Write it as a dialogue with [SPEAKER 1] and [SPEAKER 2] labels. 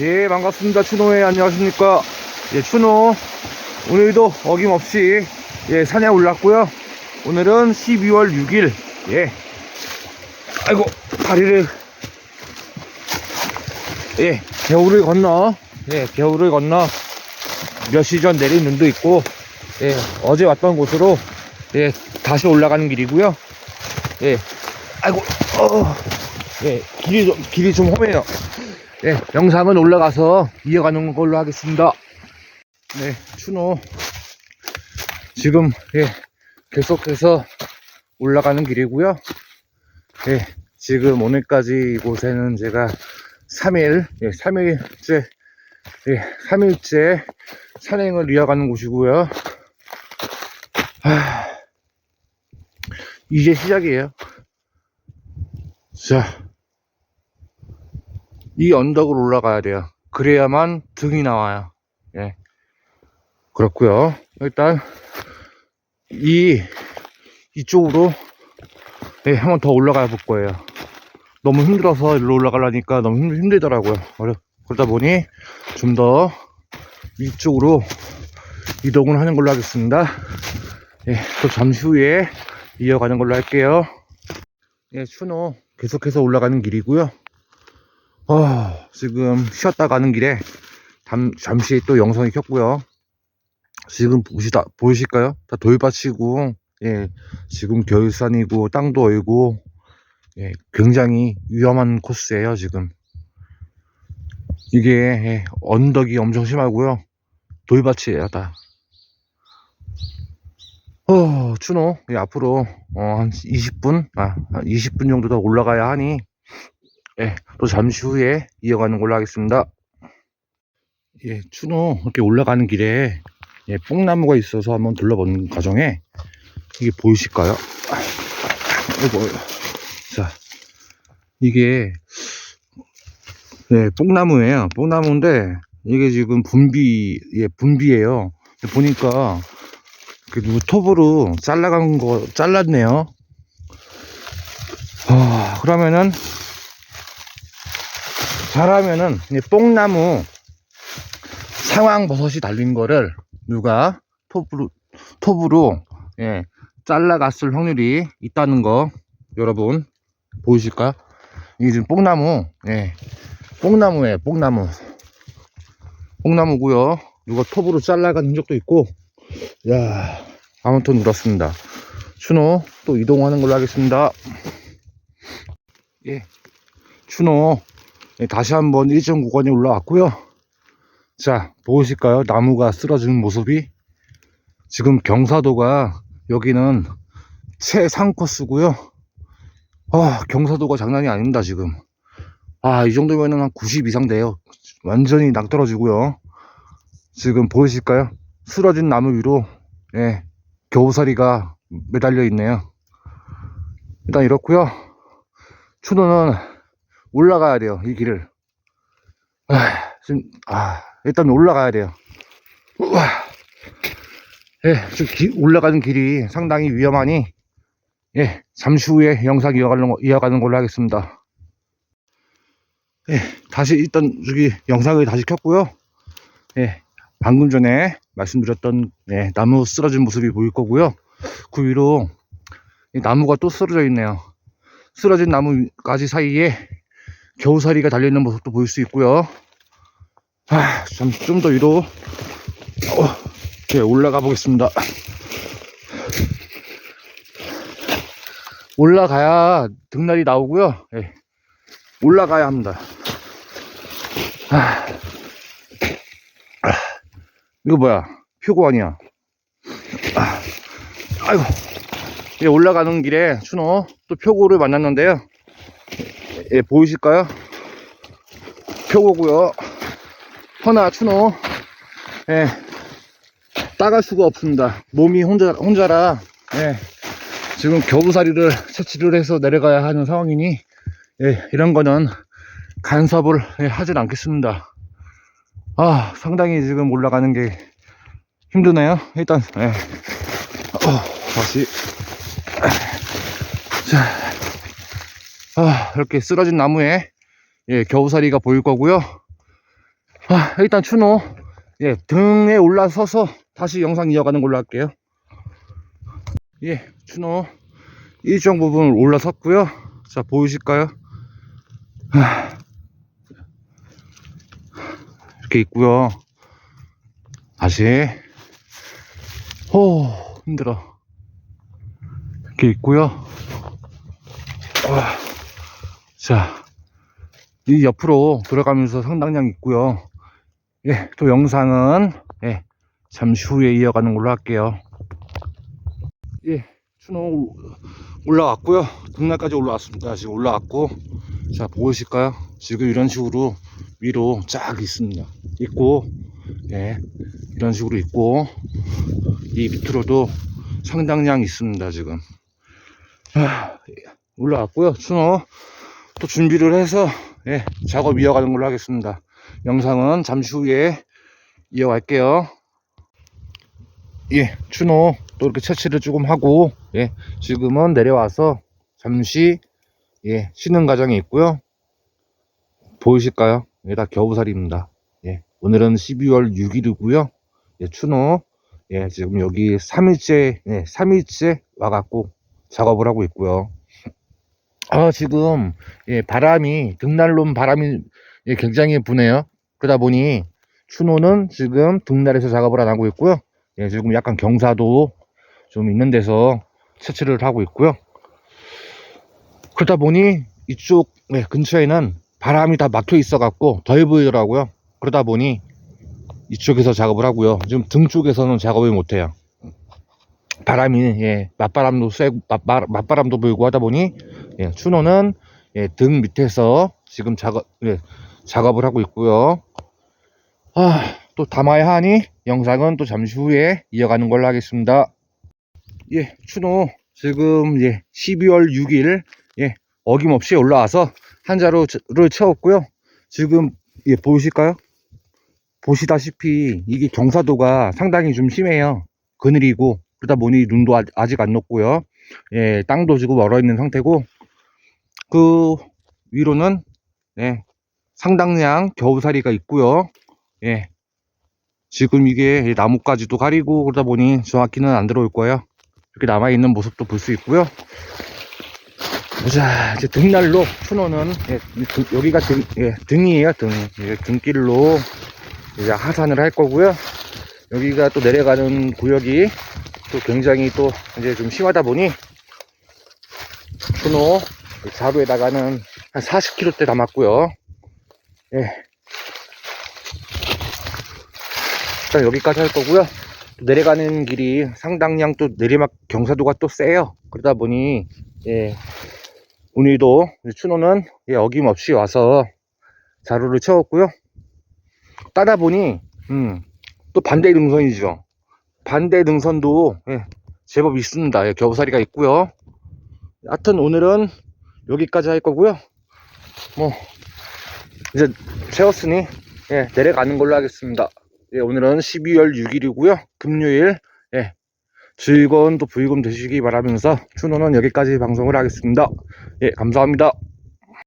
[SPEAKER 1] 예, 반갑습니다. 추노에 안녕하십니까. 예, 추노. 오늘도 어김없이, 예, 산에 올랐고요 오늘은 12월 6일, 예. 아이고, 다리를, 예, 겨울을 건너, 예, 겨울을 건너 몇 시 전 내린 눈도 있고, 예, 어제 왔던 곳으로, 예, 다시 올라가는 길이고요 예, 아이고, 어, 예, 길이 좀, 길이 좀 험해요. 예, 영상은 올라가서 이어가는 걸로 하겠습니다. 네, 추노. 지금, 예, 계속해서 올라가는 길이고요 예, 지금 오늘까지 이곳에는 제가 3일, 예, 3일째, 예, 3일째 산행을 이어가는 곳이고요 하, 이제 시작이에요. 자, 이 언덕을 올라가야 돼요. 그래야만 등이 나와요. 예. 그렇고요 일단, 이, 이쪽으로, 예, 한번 더 올라가 볼 거예요. 너무 힘들어서 일로 올라가려니까 너무 힘, 힘들더라고요. 어려, 그러다 보니 좀더 이쪽으로 이동을 하는 걸로 하겠습니다. 예, 또 잠시 후에 이어가는 걸로 할게요. 예, 추노 계속해서 올라가는 길이고요. 어, 지금 쉬었다 가는 길에 잠, 잠시 또 영상이 켰고요. 지금 보시다, 보이실까요? 다 돌밭이고, 예, 지금 겨울산이고, 땅도 얼고, 예, 굉장히 위험한 코스예요, 지금. 이게, 예, 언덕이 엄청 심하고요. 돌밭이에요, 다. 어, 추노, 예, 앞으로, 어, 한 20분, 아, 한 20분 정도 더 올라가야 하니, 예, 또 잠시 후에 이어가는 걸로 하겠습니다. 예, 추노 이렇게 올라가는 길에 예, 뽕나무가 있어서 한번 둘러보는 과정에 이게 보이실까요? 이거 자 이게 예, 뽕나무예요. 뽕나무인데 이게 지금 분비 예, 분비예요. 보니까 그 누구 톱으로 잘라간 거 잘랐네요. 아, 그러면은 잘하면은 이 뽕나무 상황버섯이 달린 거를 누가 톱으로 톱으로 예, 잘라갔을 확률이 있다는 거 여러분 보이실까? 이게 지금 뽕나무 예, 뽕나무에 뽕나무. 뽕나무고요. 누가 톱으로 잘라간 흔적도 있고. 야 아무튼 그렇습니다. 추노 또 이동하는 걸로 하겠습니다. 예 추노 예, 다시 한번 일정 구간에 올라왔고요. 자, 보이실까요? 나무가 쓰러지는 모습이. 지금 경사도가 여기는 최상 코스고요. 아, 경사도가 장난이 아닙니다, 지금. 아, 이 정도면은 한90 이상 돼요. 완전히 낭떨어지고요. 지금 보이실까요? 쓰러진 나무 위로 예, 겨우살이가 매달려 있네요. 일단 이렇고요. 추노는 올라가야 돼요, 이 길을. 아, 지금, 아, 일단 올라가야 돼요. 우와. 예, 기- 올라가는 길이 상당히 위험하니, 예, 잠시 후에 영상 이어가는, 거- 이어가는 걸로 하겠습니다. 예, 다시 일단 저기 영상을 다시 켰고요. 예, 방금 전에 말씀드렸던 예, 나무 쓰러진 모습이 보일 거고요. 그 위로 이 나무가 또 쓰러져 있네요. 쓰러진 나무가지 사이에 겨우살이가 달려있는 모습도 보일 수 있고요. 아, 좀, 좀더 위로, 어, 이렇게 올라가 보겠습니다. 올라가야 등날이 나오고요. 예, 올라가야 합니다. 아, 아, 이거 뭐야? 표고 아니야? 아, 아이고. 예, 올라가는 길에 추노 또 표고를 만났는데요. 예, 보이실까요? 표고고요. 허나 추노, 예, 따갈 수가 없습니다. 몸이 혼자, 혼자라, 예, 지금 겨우살이를 채취를 해서 내려가야 하는 상황이니, 예, 이런 거는 간섭을 예, 하진 않겠습니다. 아, 상당히 지금 올라가는 게 힘드네요. 일단, 예, 어, 다시, 자, 아, 이렇게 쓰러진 나무에 예, 겨우살이가 보일 거고요. 아, 일단 추노 예, 등에 올라서서 다시 영상 이어가는 걸로 할게요. 예, 추노 일정 부분 올라섰고요. 자, 보이실까요? 하, 이렇게 있고요. 다시 호 힘들어. 이렇게 있고요. 아, 자, 이 옆으로 들어가면서 상당량 있고요. 예, 또 영상은 예, 잠시 후에 이어가는 걸로 할게요. 예, 추노 올라왔고요. 등날까지 올라왔습니다. 지금 올라왔고, 자 보이실까요? 지금 이런 식으로 위로 쫙 있습니다. 있고, 예, 이런 식으로 있고, 이 밑으로도 상당량 있습니다. 지금 아, 올라왔고요. 추노 또 준비를 해서 예, 작업 이어가는 걸로 하겠습니다. 영상은 잠시 후에 이어갈게요. 예, 추노 또 이렇게 채취를 조금 하고 예, 지금은 내려와서 잠시 예, 쉬는 과정이 있고요. 보이실까요? 이게 다 겨우살입니다. 예, 오늘은 12월 6일이고요. 예, 추노 예, 지금 여기 3일째 예, 3일째 와갖고 작업을 하고 있고요. 아, 지금 예, 바람이 등날론 바람이 예, 굉장히 부네요. 그러다 보니 추노는 지금 등날에서 작업을 안 하고 있고요. 예, 지금 약간 경사도 좀 있는 데서 채취를 하고 있고요. 그러다 보니 이쪽 예, 근처에는 바람이 다 막혀 있어 갖고 덜 보이더라고요. 그러다 보니 이쪽에서 작업을 하고요. 지금 등 쪽에서는 작업을 못 해요. 바람이 예, 맞바람도 쐬고 맞바, 맞바람도 불고 하다 보니 예, 추노는 예, 등 밑에서 지금 작업 예, 작업을 하고 있고요. 아, 또 담아야 하니 영상은 또 잠시 후에 이어가는 걸로 하겠습니다. 예, 추노 지금 예, 12월 6일 예, 어김없이 올라와서 한자루를 채웠고요. 지금 예, 보이실까요? 보시다시피 이게 경사도가 상당히 좀 심해요. 그늘이고 그러다 보니 눈도 아- 아직 안 녹고요. 예, 땅도 지금 얼어 있는 상태고 그 위로는 예, 상당량 겨우살이가 있고요. 예. 지금 이게 나뭇가지도 가리고 그러다 보니 정확히는 안 들어올 거예요. 이렇게 남아있는 모습도 볼 수 있고요. 자, 이제 등날로 추노는 예, 여기가 등, 예, 등이에요. 등. 예, 등길로 이제 하산을 할 거고요. 여기가 또 내려가는 구역이 또 굉장히 또 이제 좀 심하다 보니 추노 자루에다가는 한 40kg대 담았고요. 예. 일단 여기까지 할 거고요. 또 내려가는 길이 상당량 또 내리막 경사도가 또 세요. 그러다 보니 예. 오늘도 추노는 예, 어김없이 와서 자루를 채웠고요. 따다 보니 음, 또 반대 능선이죠. 반대 능선도 예, 제법 있습니다. 예, 겨우살이가 있고요. 하여튼 오늘은 여기까지 할 거고요. 뭐 이제 채웠으니 예, 내려가는 걸로 하겠습니다. 예, 오늘은 12월 6일이고요. 금요일 예, 즐거운 또 부이금 되시기 바라면서 추노는 여기까지 방송을 하겠습니다. 예, 감사합니다.